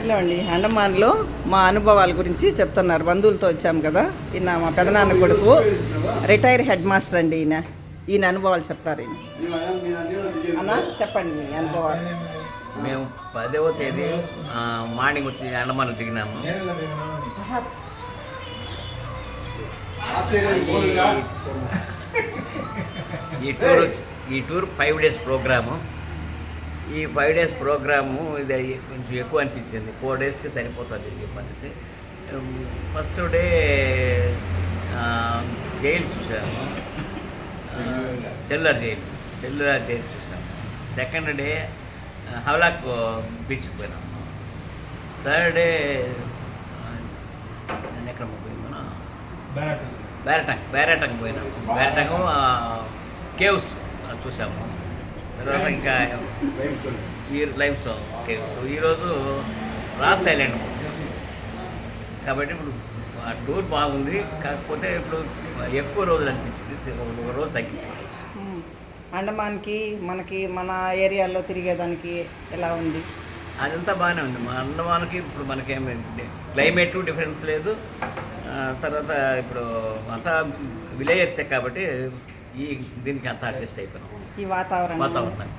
Hello అండి. అండమాన్లో మా అనుభవాల గురించి చెప్తున్నారు. బంధువులతో వచ్చాము కదా. ఈయన మా పెదనాన్న కొడుకు. రిటైర్ హెడ్ మాస్టర్ అండి ఈయన. ఈయన అనుభవాలు చెప్తారు ఈయన. అన్న చెప్పండి మీ అనుభవాలు. మేము పదవ తేదీ మార్నింగ్ వచ్చి అండమాన్ దిగినాము. ఈ టూర్ వచ్చి- ఈ టూర్ ఫైవ్ డేస్ ప్రోగ్రాము. ఈ ఫైవ్ డేస్ ప్రోగ్రాము ఇది కొంచెం ఎక్కువ అనిపించింది. ఫోర్ డేస్కి సరిపోతుంది అని చెప్పనేసి. ఫస్ట్ డే జైలు చూసాము. చెల్లర్ జైలు చెల్లర్ జైలు చూసాము. సెకండ్ డే హవలాక్ బీచ్కి పోయినాము థర్డ్ డే నేను ఎక్కడ పోయింది మనం బ్యారటంగ్ బ్యారటంగ్ పోయినాము బ్యారటంగ్ కేవ్స్ చూసాము. తర్వాత ఇంకా ఈ లైఫ్ స్టోన్ కేవ్స్ ఈరోజు రాస్ ఐలాండ్. కాబట్టి ఇప్పుడు ఆ టూర్ బాగుంది. కాకపోతే ఇప్పుడు ఎక్కువ రోజులు అనిపించింది. ఒక రోజు తగ్గించుకోవచ్చు. అండమాన్కి మనకి మన ఏరియాలో తిరిగేదానికి ఎలా ఉంది? అదంతా బాగానే ఉంది. మా అండమాన్కి ఇప్పుడు మనకేమి క్లైమేట్ డిఫరెన్స్ లేదు. తర్వాత ఇప్పుడు అంతా విలేజర్సే కాబట్టి ఈ దీనికి అంతా అడ్జస్ట్ అయిపోయినాం. ఈ వాతావరణం. వాతావరణం.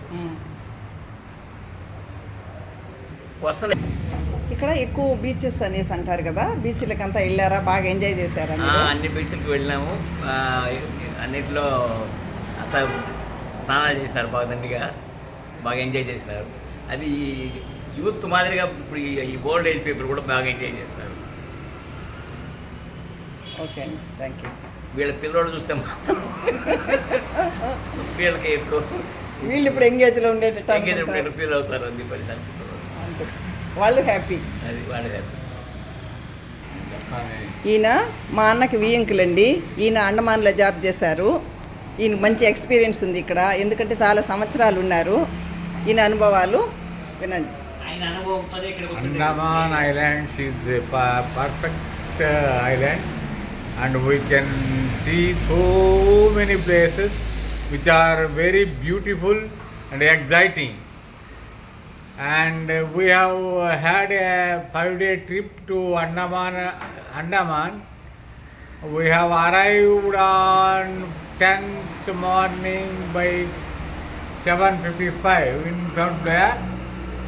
వస్తలే. ఇక్కడ ఎక్కువ బీచెస్ అనేసి అంటారు కదా బీచ్లకి అంతా వెళ్ళారా? బాగా ఎంజాయ్ చేశారా? అన్ని బీచ్లకు వెళ్ళినాము అన్నిట్లో అంతా స్నానాలు చేశారు బాగా దండిగా బాగా ఎంజాయ్ చేసినారు. అది యూత్ మాదిరిగా ఇప్పుడు ఈ- ఓల్డ్ ఏజ్ పీపుల్ కూడా బాగా ఎంజాయ్ చేస్తున్నారు ఓకే అండి థ్యాంక్ యూ వీళ్ళ పిల్లోడు చూస్తే మాత్రం వీళ్ళకి ఇప్పుడు వీళ్ళు ఇప్పుడు ఎంగేజ్లో ఉండేటట్టు ఎంగేజ్ అనుకుంటారు. ఫీల్ అవుతారు అది పరిస్థితి అంతే. వాళ్ళు హ్యాపీ అది వాళ్ళ ఈయన మా అన్నకి వియంకులు అండి. ఈయన అండమాన్లో జాబ్ చేశారు. ఈయన మంచి ఎక్స్పీరియన్స్ ఉంది ఇక్కడ. ఎందుకంటే చాలా సంవత్సరాలు ఉన్నారు. ఈయన అనుభవాలు వినండి. ఆయన అనుభవంతోనే ఇక్కడికి వచ్చింది. Andaman and we can see so many places which are very beautiful and exciting. And we have had a five day trip to Andaman. Andaman. We have arrived on 10th morning by 7.55 in from there.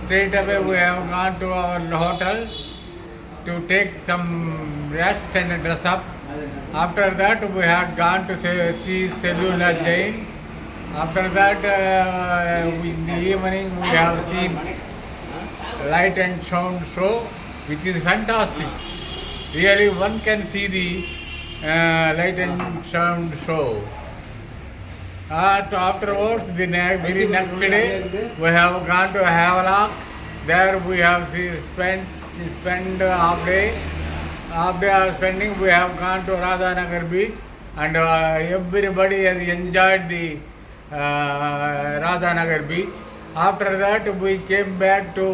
Straight away we have gone to our hotel to take some rest and dress up. After that we had gone to se- see cellular jail. After that uh, in the evening we have seen light and sound show which is fantastic. Really one can see the uh, light and sound show. Uh, afterwards, the ne- very next day, we have gone to Havelock. There we have spent spent half day. Day are spending. We have gone to Radhanagar beach, and uh, everybody has enjoyed the uh, Radhanagar beach. After that, we came back to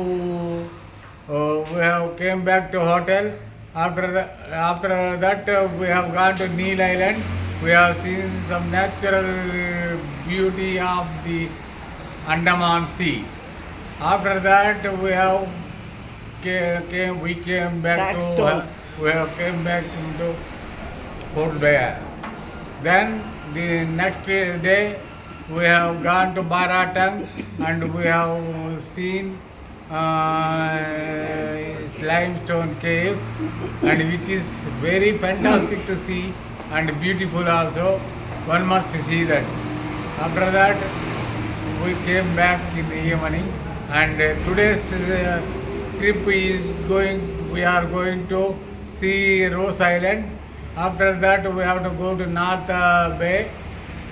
uh, we have came back to hotel. After the, after that, we have gone to Neil Island. We have seen some natural beauty of the Andaman Sea. After that, we have ca- came we came back to Blackstone. uh, we have came back into Port Blair. Then the next day we have gone to Baratang and we have seen uh, limestone caves and which is very fantastic to see and beautiful also. One must see that. After that we came back in the evening and today's uh, trip is going we are going to see Rose Island after that we have to go to North uh, Bay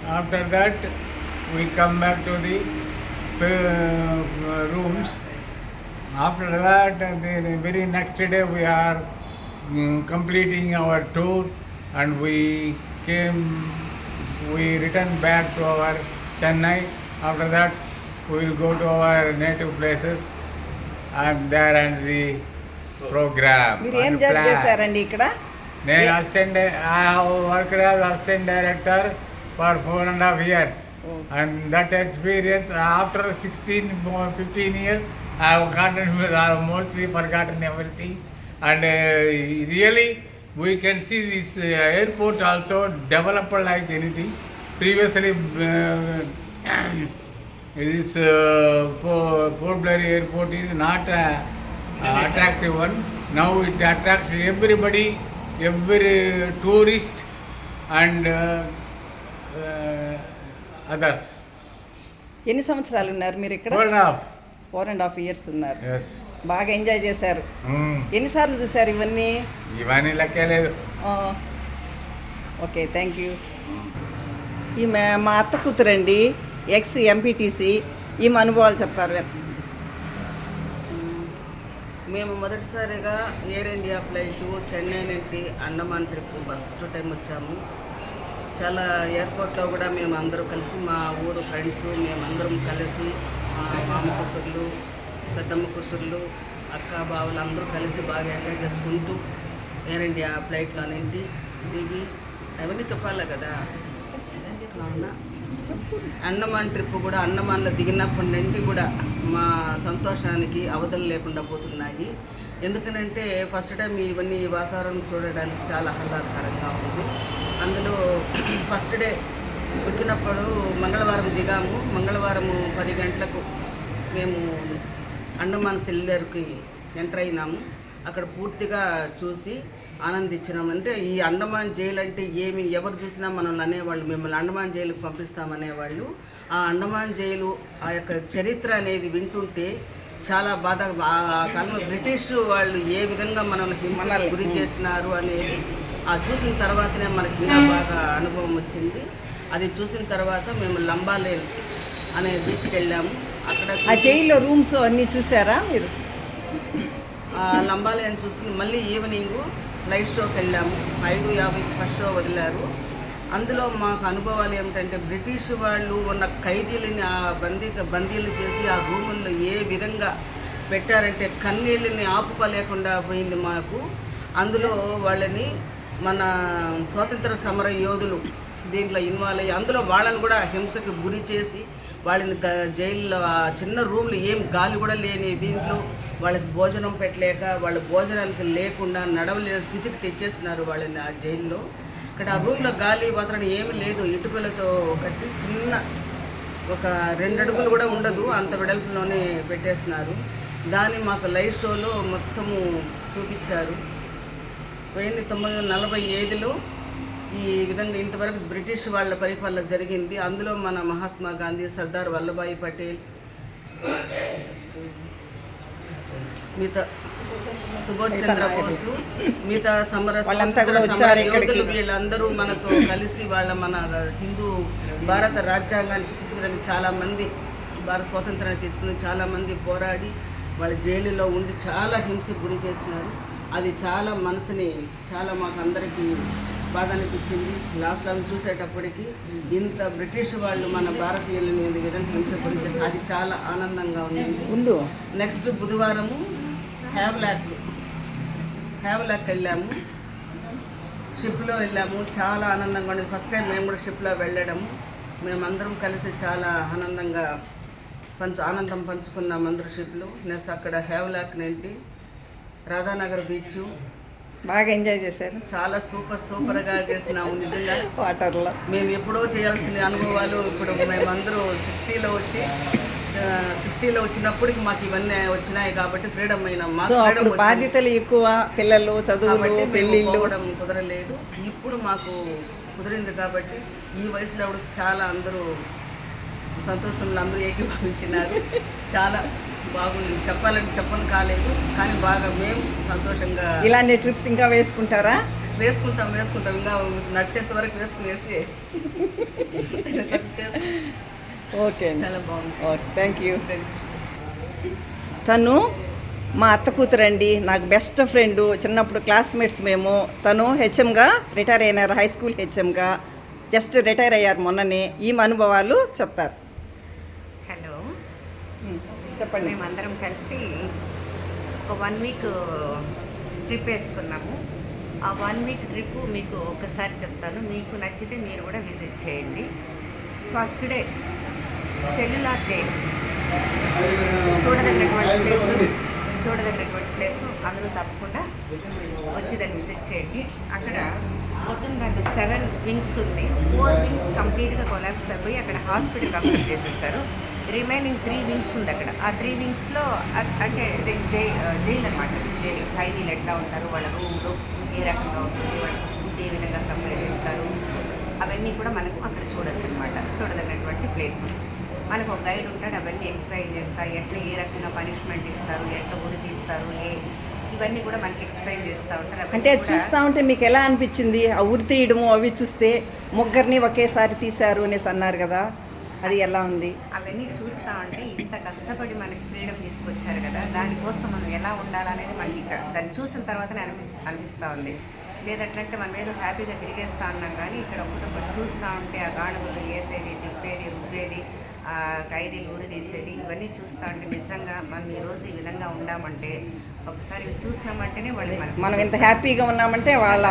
after that we come back to the uh, rooms after that the very next day we are mm, completing our tour and we came we return back to our Chennai. After that, we will go to our native places. I'm there and the program మీరు ఏం job చేశారండి ఇక్కడ? నేను assistant work as assistant director for four and half years. And that experience after sixteen fifteen years I cotton mostly for cotton everything and really we can see this airport also developed like anything previously this Port Blair airport is not attractive one. Now it attracts everybody, every tourist, and uh, uh, others. ఎన్ని సంవత్సరాలు ఉన్నారు మీరు ఇక్కడ Hold off. Four and half years ఉన్నారు Yes. బాగా enjoy చేశారు Mm. ఎన్నిసార్లు చూశారు ఇవన్నీ ఇవన్నీ లెక్కే లేదు ఓకే థ్యాంక్ యూ ఈమె మా అత్త కూతురండి ఎక్స్ ఎంపీటీసీ ఈమె అనుభవాలు చెప్తారు మేము మొదటిసారిగా ఎయిర్ ఇండియా ఫ్లైట్ చెన్నై నుండి అండమాన్ ట్రిప్ ఫస్ట్ టైం వచ్చాము. చాలా ఎయిర్పోర్ట్లో కూడా మేము అందరూ కలిసి మా ఊరు ఫ్రెండ్స్ మేమందరం కలిసి మా మామ కూతుర్లు పెద్దమ్మ కూతుర్లు అక్క బావులు అందరూ కలిసి బాగా ఎంజాయ్ చేసుకుంటూ ఎయిర్ ఇండియా ఫ్లైట్లో నుండి దిగి అవన్నీ చెప్పాలి కదా? అవునా? అండమాన్ ట్రిప్ కూడా అండమాన్లో దిగినప్పటి నుండి కూడా మా సంతోషానికి అవధులు లేకుండా పోతున్నాయి. ఎందుకనంటే ఫస్ట్ టైం ఇవన్నీ ఈ వాతావరణం చూడడానికి చాలా ఆహ్లాదకరంగా ఉంది. అందులో ఫస్ట్ డే వచ్చినప్పుడు మంగళవారం దిగాము. మంగళవారము పది గంటలకు మేము అండమాన్ సిలిండర్కి ఎంటర్ అయినాము. అక్కడ పూర్తిగా చూసి ఆనందించినాం అంటే ఈ అండమాన్ జైలు అంటే ఏమి ఎవరు చూసినా మనల్ని అనేవాళ్ళు మిమ్మల్ని అండమాన్ జైలుకి పంపిస్తామనేవాళ్ళు. ఆ అండమాన్ జైలు ఆ యొక్క చరిత్ర అనేది వింటుంటే చాలా బాధ కాలంలో బ్రిటిష్ వాళ్ళు ఏ విధంగా మనల్ని హింసకు గురి చేసినారు అనేది ఆ చూసిన తర్వాతనే మనకి ఇంకా బాగా అనుభవం వచ్చింది. అది చూసిన తర్వాత మేము లంబాలేన్ అనే బీచ్కి వెళ్ళాము. అక్కడ ఆ జైల్లో రూమ్స్ అన్నీ చూసారా మీరు? ఆ లంబాలి అని చూసుకుని మళ్ళీ ఈవినింగ్ లైట్ షోకి వెళ్ళాము. ఐదు యాభైకి ఫస్ట్ షో వదిలారు. అందులో మాకు అనుభవాలు ఏమిటంటే బ్రిటిష్ వాళ్ళు ఉన్న ఖైదీలని ఆ బందీ బందీలు చేసి ఆ రూముల్లో ఏ విధంగా పెట్టారంటే కన్నీళ్ళని ఆపుకోలేకుండా పోయింది మాకు. అందులో వాళ్ళని మన స్వాతంత్ర సమర యోధులు దీంట్లో ఇన్వాల్వ్ అయ్యి అందులో వాళ్ళని కూడా హింసకు గురి చేసి వాళ్ళని జైల్లో ఆ చిన్న రూమ్లు ఏం గాలి కూడా లేని దీంట్లో వాళ్ళకి భోజనం పెట్టలేక వాళ్ళ భోజనానికి లేకుండా నడవలేని స్థితికి తెచ్చేసినారు వాళ్ళని ఆ జైల్లో. ఇక్కడ ఆ రూమ్లో గాలి వదలడం ఏమి లేదు. ఇటుకలతో కట్టి చిన్న ఒక రెండు అడుగులు కూడా ఉండదు. అంత వెడల్పులోనే పెట్టేసినారు దాన్ని మాకు లైవ్ షోలో మొత్తము చూపించారు. వెయ్యి తొమ్మిది వందల నలభై ఐదులో ఈ విధంగా ఇంతవరకు బ్రిటిష్ వాళ్ళ పరిపాలన జరిగింది అందులో మన మహాత్మా గాంధీ సర్దార్ వల్లభాయ్ పటేల్ మిగతా సుభాష్ చంద్రబోసు మిగతా సమర. యోధులు వీళ్ళందరూ మనతో కలిసి వాళ్ళ మన హిందూ భారత రాజ్యాంగాన్ని సృష్టించడానికి చాలా మంది భారత స్వాతంత్రాన్ని తెచ్చుకుని చాలా మంది పోరాడి వాళ్ళ జైలులో ఉండి చాలా హింసకు గురి చేసినారు అది చాలా మనసుని చాలా మాకు అందరికీ బాధ అనిపించింది లాస్ట్లో చూసేటప్పటికి ఇంత బ్రిటిష్ వాళ్ళు మన భారతీయులని ఈ విధంగా హింస గురి చేసి అది చాలా ఆనందంగా ఉంది నెక్స్ట్ బుధవారము హ్యావ్లాక్ హ్యావ్లాక్ వెళ్ళాము. షిప్లో వెళ్ళాము. చాలా ఆనందంగా ఉండేది. ఫస్ట్ టైం మేము కూడా షిప్లో వెళ్ళడము. మేమందరం కలిసి చాలా ఆనందంగా పంచు ఆనందం పంచుకున్నాం అందరూ షిప్లో నెక్స్ట్ అక్కడ హ్యావ్లాక్ నుండి రాధానగర్ బీచ్ బాగా ఎంజాయ్ చేశారు. చాలా సూపర్ సూపర్గా చేసినాము నిజంగా. వాటర్లో. మేము ఎప్పుడో చేయాల్సిన అనుభవాలు ఇప్పుడు మేమందరూ సిక్స్టీలో వచ్చి సిక్స్టీలో వచ్చినప్పటికి మాకు ఇవన్నీ వచ్చినాయి కాబట్టి ఫ్రీడమ్ అయినా. సో అప్పుడు. బాధ్యతలు ఎక్కువ పిల్లలు చదువులు పెళ్ళిళ్ళు. పోవడం కుదరలేదు. ఇప్పుడు మాకు కుదిరింది కాబట్టి ఈ వయసులో అప్పుడు చాలా అందరూ సంతోషంలో అందరూ ఏకీభవించినారు. చాలా బాగుంది. చెప్పాలని చెప్పను కాలేదు కానీ బాగా మేము సంతోషంగా ఇలాంటి ట్రిప్స్ ఇంకా వేసుకుంటారా? వేసుకుంటాం వేసుకుంటాం. ఇంకా నడిచేంత వరకు వేసుకునేసి ఓకే చాలా బాగుంది. ఓకే థ్యాంక్ యూ తను మా అత్త కూతురండి నాకు బెస్ట్ ఫ్రెండ్ చిన్నప్పుడు క్లాస్మేట్స్ మేము. తను హెచ్ఎంగా రిటైర్ అయినారు హై స్కూల్ హెచ్ఎంగా జస్ట్ రిటైర్ అయ్యారు మొన్ననే. ఈ అనుభవాలు చెప్తారు. చెప్పండి. మేమందరం కలిసి ఒక వన్ వీక్ ట్రిప్ వేసుకున్నాము. ఆ వన్ వీక్ ట్రిప్ మీకు ఒకసారి చెప్తాను. మీకు నచ్చితే మీరు కూడా విజిట్ చేయండి. ఫస్ట్ డే సెల్యులార్ జైల్ చూడదగినటువంటి ప్లేస్ చూడదగినటువంటి ప్లేస్ అందరూ తప్పకుండా వచ్చి దాన్ని విజిట్ చేయండి. అక్కడ మొత్తం దాంట్లో సెవెన్ వింగ్స్ ఉంది ఫోర్ వింగ్స్ కంప్లీట్గా కొలాబ్స్ అయిపోయి అక్కడ హాస్పిటల్ కంప్లీట్ చేసేస్తారు రిమైనింగ్ త్రీ వింగ్స్ ఉంది అక్కడ. ఆ త్రీ వింగ్స్లో అంటే జై జైలు అనమాట జైలు ఖైదీలు ఎట్లా ఉంటారు వాళ్ళ రూమ్లో ఏ రకంగా ఉంటుంది వాళ్ళ ఫుడ్ ఏ విధంగా సప్లై చేస్తారు అవన్నీ కూడా మనకు అక్కడ చూడొచ్చు అనమాట చూడదగినటువంటి ప్లేస్. మనకు ఒక గైడ్ ఉంటాడు అవన్నీ ఎక్స్ప్లెయిన్ చేస్తా ఎట్లా ఏ రకంగా పనిష్మెంట్ ఇస్తారు ఎట్లా ఉరి తీస్తారు ఏ ఇవన్నీ కూడా మనకి ఎక్స్ప్లెయిన్ చేస్తూ ఉంటారు. అంటే చూస్తా ఉంటే మీకు ఎలా అనిపించింది? ఆ ఉరి తీయడము అవి చూస్తే ముగ్గురిని ఒకేసారి తీశారు అనేసి అన్నారు కదా. అది ఎలా ఉంది? అవన్నీ చూస్తూ ఉంటే ఇంత కష్టపడి మనకి ఫ్రీడమ్ తీసుకొచ్చారు కదా దానికోసం మనం ఎలా ఉండాలనేది మనకి ఇక్కడ దాన్ని చూసిన తర్వాతనే అనిపిస్ అనిపిస్తూ ఉంది. లేదంటే మనం ఏదో హ్యాపీగా తిరిగేస్తా ఉన్నాం కానీ ఇక్కడ ఒకటొకటి చూస్తూ ఉంటే ఆ గాడుగులు వేసేది తిప్పేది రుబ్బేది ఆ ఖైదీలు ఊరి తీసేది ఇవన్నీ చూస్తూ ఉంటే నిజంగా మనం ఈరోజు ఈ విధంగా ఉండామంటే ఒకసారి చూసినామంటేనే వాళ్ళు మనం ఇంత హ్యాపీగా ఉన్నామంటే వాళ్ళ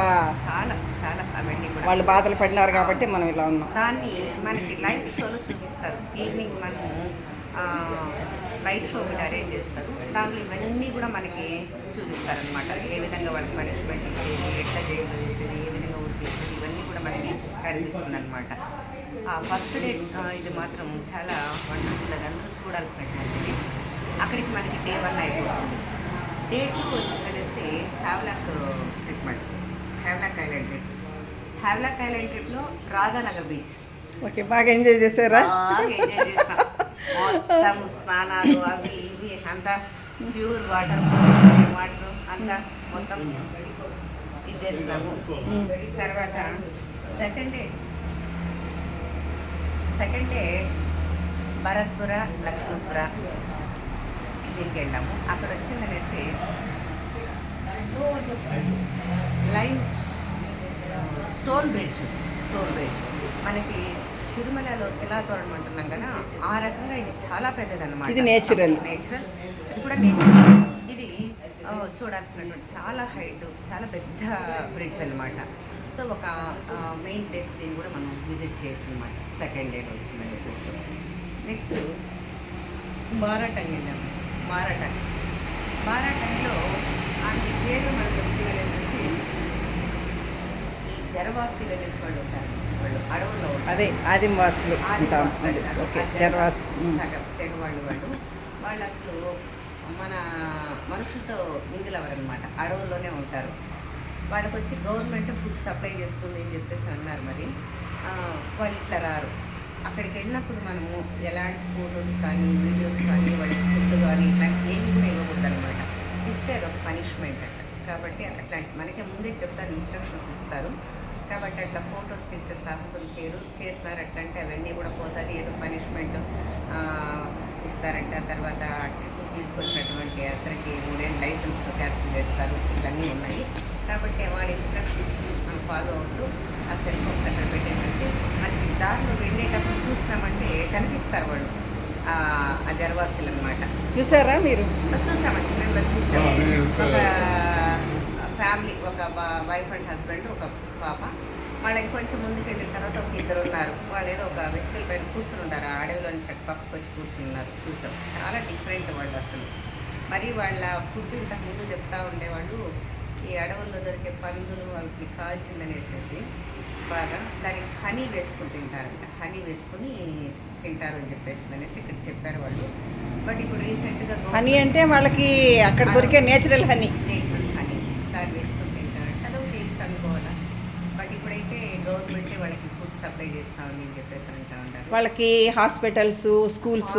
చాలా చాలా అవన్నీ కూడా. వాళ్ళు బాధలు పడినారు కాబట్టి మనం ఇలా ఉన్నాం. దాన్ని మనకి లైవ్ షోలో చూపిస్తారు. ఈవినింగ్ మనము లైట్ షో ఒకటి అరేంజ్ చేస్తారు. దాంట్లో ఇవన్నీ కూడా మనకి చూపిస్తారు అనమాట ఏ విధంగా వాళ్ళకి పనిష్మెంట్ ఇచ్చేది ఎట్లా జైలు వేసేది ఏ విధంగా ఊరికేసేది ఇవన్నీ కూడా మనకి కనిపిస్తుంది అనమాట ఫస్ట్ డే ఇది మాత్రం చాలా వండర్ఫుల్ అది అందరూ చూడాల్సినటువంటిది. అక్కడికి మనకి డే వన్ అయిపోతుంది. Day two వచ్చిందనేసి Havelock treatment Havelock island trip Havelock island ట్రిప్లో రాధానగర్ బీచ్ ఓకే బాగా ఎంజాయ్ చేశారా? బాగా ఎంజాయ్ చేస్తాం మొత్తం స్నానాలు అవి ఇవి అంతా ప్యూర్ వాటర్ వాటర్ అంతా మొత్తం ఇది చేస్తాము తర్వాత second day second day Bharatpura Lakshmipura దీనికి వెళ్ళాము. అక్కడ వచ్చిందనేసి line stone bridge stone bridge. మనకి తిరుమలలో శిలాతోరణం అంటున్నాం కదా ఆ రకంగా ఇది చాలా పెద్దదన్నమాట. ఇది natural. నేచురల్ ఇది కూడా నేచురల్ ఇది చూడాల్సినటువంటి చాలా హైట్ చాలా పెద్ద బ్రిడ్జ్ అన్నమాట. సో ఒక మెయిన్ ప్లేస్ దీన్ని కూడా మనం విజిట్ చేయొచ్చు అనమాట సెకండ్ డేలో వచ్చిందనేసి. నెక్స్ట్ మారాటంగ్ వెళ్ళాము. మారాటంగ్ మారాటంగ్లో ఆమె పేరు మనకు వచ్చిందనేసి ఈ జరవాసీలు అనేసి వాళ్ళు ఉంటారు. వాళ్ళు అడవుల్లో అదే ఆదివాసులు జర్వాస్. తెగ- తెగవాళ్ళు వాళ్ళు. వాళ్ళు అసలు మన మనుషులతో మింగిలవరనమాట. అడవుల్లోనే ఉంటారు. వాళ్ళకి వచ్చి గవర్నమెంట్ ఫుడ్ సప్లై చేస్తుంది అని చెప్పేసి అన్నారు మరి. వాళ్ళు ఇట్లా రారు. అక్కడికి వెళ్ళినప్పుడు మనము ఎలాంటి ఫొటోస్ కానీ వీడియోస్ కానీ వాళ్ళకి ఫుడ్ కానీ ఇట్లాంటి ఏమి కూడా ఇవ్వకూడదు అనమాట ఇస్తే అదొక పనిష్మెంట్ అంట కాబట్టి అట్లాంటి మనకే ముందే చెప్తారు ఇన్స్ట్రక్షన్స్ ఇస్తారు. కాబట్టి అట్లా ఫొటోస్ తీసే సాహసం చేయరు. చేసినారు అట్లంటే అవన్నీ కూడా పోతుంది. ఏదో పనిష్మెంట్ ఇస్తారంట. తర్వాత ట్రిప్ తీసుకొచ్చినటువంటి అతనికి మూడేళ్ళు లైసెన్స్ క్యాన్సిల్ చేస్తారు. ఇవన్నీ ఉన్నాయి. కాబట్టి వాళ్ళ ఇన్స్ట్రక్షన్స్ మనం ఫాలో అవుతూ ఆ సెల్ ఫోన్స్ అక్కడ పెట్టేసేసి మనకి దారిలో వెళ్ళేటప్పుడు చూసినామంటే కనిపిస్తారు వాళ్ళు. ఆ జర్వాసులు అనమాట చూసారా మీరు? చూసామండి. మేము చూసాము ఒక ఫ్యామిలీ ఒక వైఫ్ అండ్ హస్బెండ్ ఒక పాప. వాళ్ళకి కొంచెం ముందుకు వెళ్ళిన తర్వాత ఒక ఇద్దరు ఉన్నారు వాళ్ళు ఏదో ఒక వ్యక్తుల పైన కూర్చుని ఉంటారు ఆ అడవిలోని చెట్టు పక్కకు వచ్చి కూర్చుని ఉన్నారు చూసాం. చాలా డిఫరెంట్ వాళ్ళు అసలు. మరి వాళ్ళ ఫుడ్ ఇంతకు ముందు చెప్తా ఉండేవాళ్ళు ఈ అడవుల్లో దొరికే పందులు వాళ్ళకి కాల్చిందనేసేసి బాగా దానికి హనీ వేసుకుని తింటారంట. హనీ వేసుకుని తింటారు అని చెప్పేసి అనేసి ఇక్కడ చెప్పారు వాళ్ళు. బట్ ఇప్పుడు రీసెంట్గా హనీ అంటే వాళ్ళకి అక్కడ దొరికే నేచురల్ హనీ. నేచురల్ హనీ దాన్ని వేసుకుని తింటారంట అదొక టేస్ట్ అనుకోవాలా బట్ ఇప్పుడైతే గవర్నమెంటే వాళ్ళకి ఫుడ్ సప్లై చేస్తా అని చెప్పేసి అంటా ఉంటారు. వాళ్ళకి హాస్పిటల్స్ స్కూల్స్?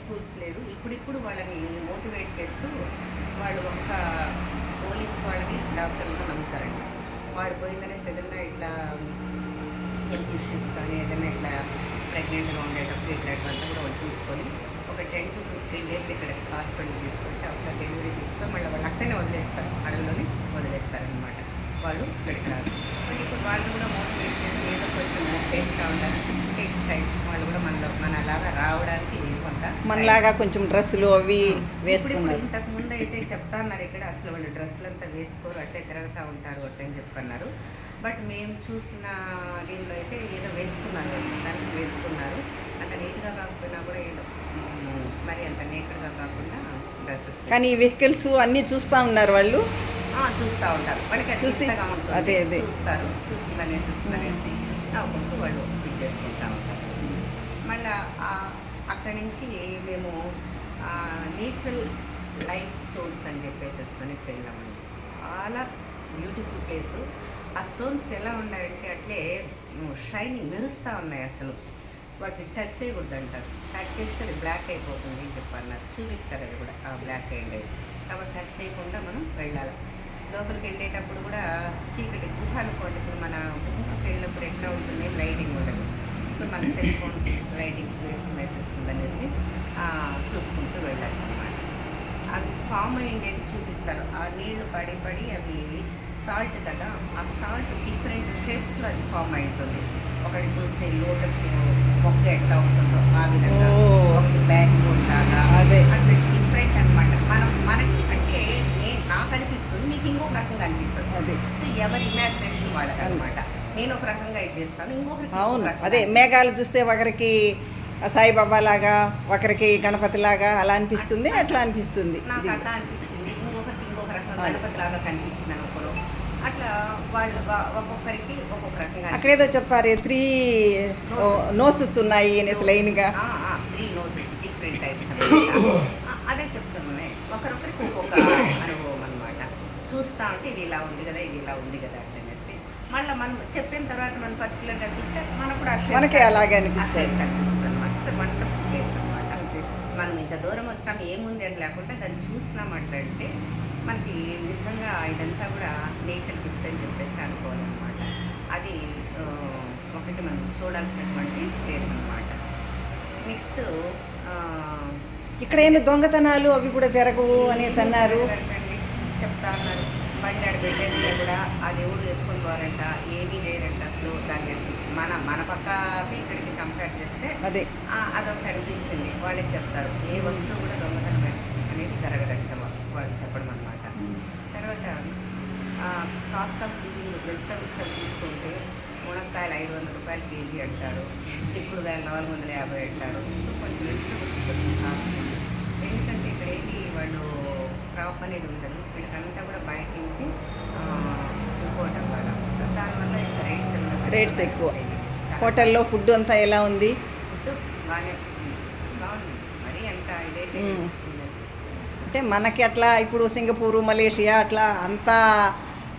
స్కూల్స్ లేదు ఇప్పుడిప్పుడు వాళ్ళని మోటివేట్ చేస్తూ వాళ్ళు ఒక్క పోలీస్ వాళ్ళని డాక్టర్లను నమ్ముతారండి. వాళ్ళు పోయిందనేసి ఏదైనా ఇట్లా హెల్త్ ఇష్యూస్ కానీ ఏదైనా ఇట్లా ప్రెగ్నెంట్గా ఉండేటప్పుడు ఇట్లాంటివంతా కూడా వాళ్ళు చూసుకొని ఒక టెన్ టు ఫిఫ్టీన్ డేస్ ఇక్కడ హాస్పిటల్ తీసుకొచ్చి అక్కడ డెలివరీ తీసుకొని మళ్ళీ వాళ్ళు అక్కడనే వదిలేస్తారు. అడవిలోనే వదిలేస్తారనమాట వాళ్ళు పెడతారు ఇప్పుడు వాళ్ళు కూడా మోటివేట్ చేసి ఏదో కొంచెం చేస్తూ ఉంటారు టేక్స్ టైం వాళ్ళు కూడా మనలో మన అలాగా రావడానికి కొంత మనలాగా కొంచెం డ్రెస్సులు అవి వేసుకున్నారు ఇంతకు ముందు అయితే చెప్తా ఉన్నారు ఇక్కడ అసలు వాళ్ళు డ్రెస్సులు అంతా వేసుకోరు అట్లే తిరుగుతూ ఉంటారు అట్లా అని చెప్పన్నారు బట్ మేము చూసిన దీనిలో అయితే ఏదో వేసుకున్నారు. దానికి వేసుకున్నారు. అంత నీట్గా కాకపోయినా కూడా ఏదో మరి అంత నేకడ్గా కాకుండా డ్రెస్సెస్ కానీ ఈ వెహికల్స్ అన్నీ చూస్తూ ఉన్నారు వాళ్ళు. చూస్తూ ఉంటారు. వాళ్ళకి అది చూసి- అదే, అదే. చూస్తారు. చూస్తుందనేసి వస్తుందనేసి నవ్వుకుంటూ వాళ్ళు ఇది చేసుకుంటూ ఉంటారు. మళ్ళీ అక్కడి నుంచి మేము నేచురల్ లైఫ్ స్టోన్స్ అని చెప్పేసి అనేసి వెళ్ళామండి చాలా బ్యూటిఫుల్ ప్లేస్. ఆ స్టోన్స్ ఎలా ఉన్నాయంటే అట్లే షైనింగ్ మెరుస్తూ ఉన్నాయి అసలు. వాటిని టచ్ చేయకూడదు అంటారు టచ్ చేస్తే అది బ్లాక్ అయిపోతుంది అని చెప్పన్నారు. చూపించారు అది కూడా ఆ బ్లాక్ అయ్యింది కాబట్టి టచ్ చేయకుండా మనం వెళ్ళాలి. లోపలికి వెళ్ళేటప్పుడు కూడా చీకటి గుహ అనుకోండి ఇప్పుడు మన గుహకి వెళ్ళినప్పుడు ఎట్లా ఉంటుంది? లైటింగ్ ఉండదు. సో మన సెల్ ఫోన్ లైటింగ్స్ వేసి వేసేస్తుంది అనేసి చూసుకుంటూ వెళ్ళాల్సి అనమాట అవి ఫామ్ అయ్యిండేది చూపిస్తారు. ఆ నీళ్ళు పడి పడి అవి సాల్ట్ కదా ఆ సాల్ట్ డిఫరెంట్ షేప్స్లో అది ఫామ్ ఉంటుంది ఒకటి చూస్తే లోటస్ మొక్క ఎట్లా ఉంటుందో ఆ విధంగా. ఒకటి బ్యాక్ బోర్డ్ లాగా. అదే. అట్లా డిఫరెంట్ అనమాట మనం మనకి అంటే నాకు అనిపిస్తుంది మీకు ఇంకొక రకంగా అనిపించదు. అదే. సో ఎవరి ఇమాజినేషన్ వాళ్ళకి అనమాట నేను ఒక రకంగా ఇది చేస్తాను. ఇంకొకరికి ఇంకొక అవును. అదే. మేఘాలు చూస్తే ఒకరికి సాయిబాబా లాగా ఒకరికి గణపతి లాగా అలా అనిపిస్తుంది అట్లా అనిపిస్తుంది. నాకు అట్లా అనిపించింది. ఇంకొకరికి ఇంకొక రకంగా. గణపతి లాగా కనిపించింది ఒకరు. అట్లా వాళ్ళ ఒక్కొక్కరికి ఒక్కొక్క రకంగా అక్కడేదో చెప్పారు త్రీ నోసెస్ ఉన్నాయి అనేసి లైన్గా. త్రీ నోసెస్ డిఫరెంట్ టైప్స్ అదే చెప్తున్నానే ఒకరొకరికి ఒక్కొక్క అనుభవం అనమాట చూస్తా ఉంటే ఇది ఇలా ఉంది కదా ఇది ఇలా ఉంది కదా అనేసి మళ్ళీ మనం చెప్పిన తర్వాత మనం పర్టికులర్గా చూస్తే మనకు కూడా మనకే అలాగే అనిపిస్తుంది. కనిపిస్తుంది అనమాట సో వండర్ఫుల్ ప్లేస్ అనమాట మనం ఇంత దూరం వచ్చినాం ఏముంది అని లేకుండా దాన్ని చూసినామంటే మనకి నిజంగా ఇదంతా కూడా నేచర్ గిఫ్ట్ అని చెప్పేసి అనుకోవాలన్నమాట అది ఒకటి మనం చూడాల్సినటువంటి ప్లేస్ అనమాట నెక్స్ట్ ఇక్కడ ఏమి దొంగతనాలు అవి కూడా జరగవు అనేసి అన్నారు. చెప్తా అన్నారు. బండి ఆడ పెట్టేస్తే కూడా ఆ దేవుడు ఎత్తుకొని పోవాలంట ఏమీ చేయరంట అసలు దాన్ని మన మన పక్కకి ఇక్కడికి కంపేర్ చేస్తే అదే. ఆ, అదొకటి అనిపించింది. వాళ్ళే చెప్తారు. ఏ వస్తువు కూడా దొంగతనం అనేది జరగదంట వాళ్ళు చెప్పడం అనమాట తర్వాత కాస్ట్ ఆఫ్ లివింగ్ వెజిటబుల్స్ అవి తీసుకుంటే మునక్కాయలు ఐదు వందల రూపాయలు కేజీ అంటారు. చిక్కుడుకాయలు నాలుగు వందల యాభై అంటారు. సో కొంచెం వెజిటబుల్స్ కాస్ట్ ఎందుకంటే ఇక్కడ ఏమి వాళ్ళు క్రాప్ అనేది ఉండదు వీళ్ళకంతా కూడా బయట నుంచి ఇంపోర్ట్ అవ్వాలి దానివల్ల రేట్స్ Rates ఎక్కువ. హోటల్లో ఫుడ్ అంతా ఎలా ఉంది? ఫుడ్ బాగానే. బాగుంది. మరీ ఇదైతే. అంటే మనకి అట్లా ఇప్పుడు సింగపూరు మలేషియా అట్లా అంతా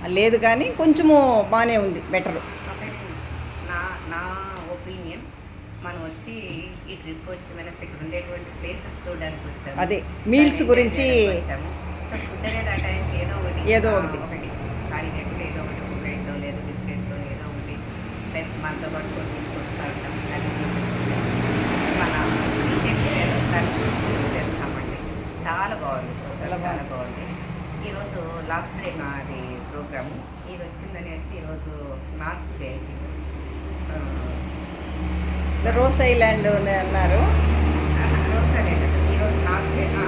లేదు కానీ కొంచెము బాగానే ఉంది. బెటర్. నా నా ఒపీనియన్ మనం వచ్చి ఈ ట్రిప్ వచ్చిందనేసి ఇక్కడ ఉండేటువంటి ప్లేసెస్ చూడడానికి వచ్చాము అదే, దాన్ని గురించి- ఆ టైంకి ఏదో ఒకటి. ఏదో ఆ, ఒకటి. ఒకటి ఖాళీ లేకుండా ఏదో ఒకటి ఒక బ్రెడ్ లేదా బిస్కెట్స్ ఏదో ఒకటి. ప్లస్ మనతో పాటు కొన్ని తీసుకొస్తా ఉంటాం. దాన్ని తీసేసుకుంటాం మన ఇంటికి ఏదో దాన్ని చూసుకుంటూ చేస్తామండి. చాలా బాగుంది. చాలా బాగుంది. ఈరోజు లాస్ట్ డే నాది ప్రోగ్రాము ఇది వచ్చిందనేసి ఈరోజు నార్త్ డే. రోస్ ఐలాండ్ అని అన్నారు. రోజ్ ఐలాండ్ ఈరోజు నార్త్ డే ఆ,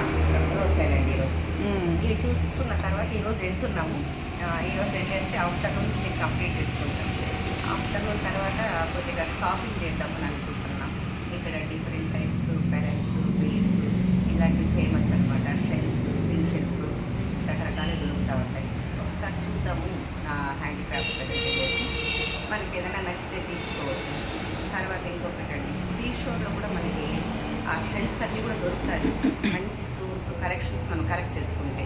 రోజ్ ఐలాండ్ ఈరోజు మ్మ్. ఇవి చూసుకున్న తర్వాత ఈరోజు వెళ్తున్నాము. ఈరోజు ఈరోజు వెళ్ళేసి ఆఫ్టర్నూన్ నేను కంప్లీట్ చేసుకుంటాం. ఆఫ్టర్నూన్ తర్వాత కొద్దిగా షాపింగ్ చేద్దామని అనుకుంటున్నాం. ఇక్కడ డిఫరెంట్ టైప్స్ పెరల్స్ బీడ్స్ ఇలాంటివి ఫేమస్ అనమాట షెల్స్ సిల్షెల్స్ షెల్స్ రకరకాల దొరుకుతూ ఉంటాయి. ఒకసారి చూద్దాము హ్యాండిక్రాఫ్ట్స్ అనేది మనకి ఏదైనా నచ్చితే తీసుకోవచ్చు. తర్వాత ఇంకొకటి అండి సీ షోర్లో కూడా మనకి ఆ షెల్స్ అన్నీ కూడా దొరుకుతాయి. మంచి స్టోన్స్ కలెక్షన్స్ మనం కలెక్ట్ చేసుకుంటే.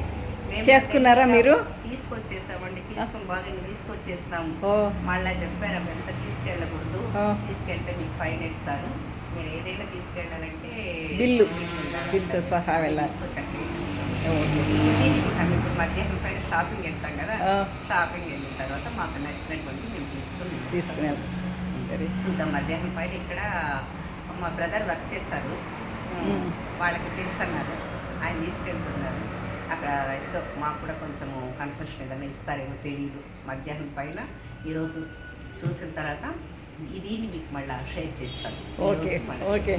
చేసుకున్నారా మీరు? తీసుకొచ్చేసామండి. తీసుకొని బాగా తీసుకొచ్చేసినాము. ఓ. మళ్ళీ చెప్పారు అవి ఎంత తీసుకెళ్ళకూడదు. తీసుకెళ్తే మీకు ఫైన్ ఇస్తారు. మీరు ఏదైనా తీసుకెళ్ళాలంటే బిల్లు. బిల్లుతో సహా వెళ్ళాలి. తీసుకుంటాం. ఇప్పుడు మధ్యాహ్నం పైన షాపింగ్ వెళ్తాం కదా. షాపింగ్ వెళ్ళిన తర్వాత మాకు నచ్చినటువంటి మేము తీసుకుని తీసుకుని వెళ్తాం. మధ్యాహ్నం పైన ఇక్కడ మా బ్రదర్ వర్క్ చేస్తారు. వాళ్ళకి తెలుసు అన్నారు. ఆయన తీసుకెళ్తున్నారు. అక్కడ ఏదో మాకు కూడా కొంచెము కన్సెషన్ ఏదైనా ఇస్తారేమో తెలియదు మధ్యాహ్నం పైన ఈరోజు చూసిన తర్వాత ఇది మీకు మళ్ళీ షేర్ చేస్తాను. Okay, okay.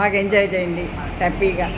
బాగా ఎంజాయ్ చేయండి. హ్యాపీగా.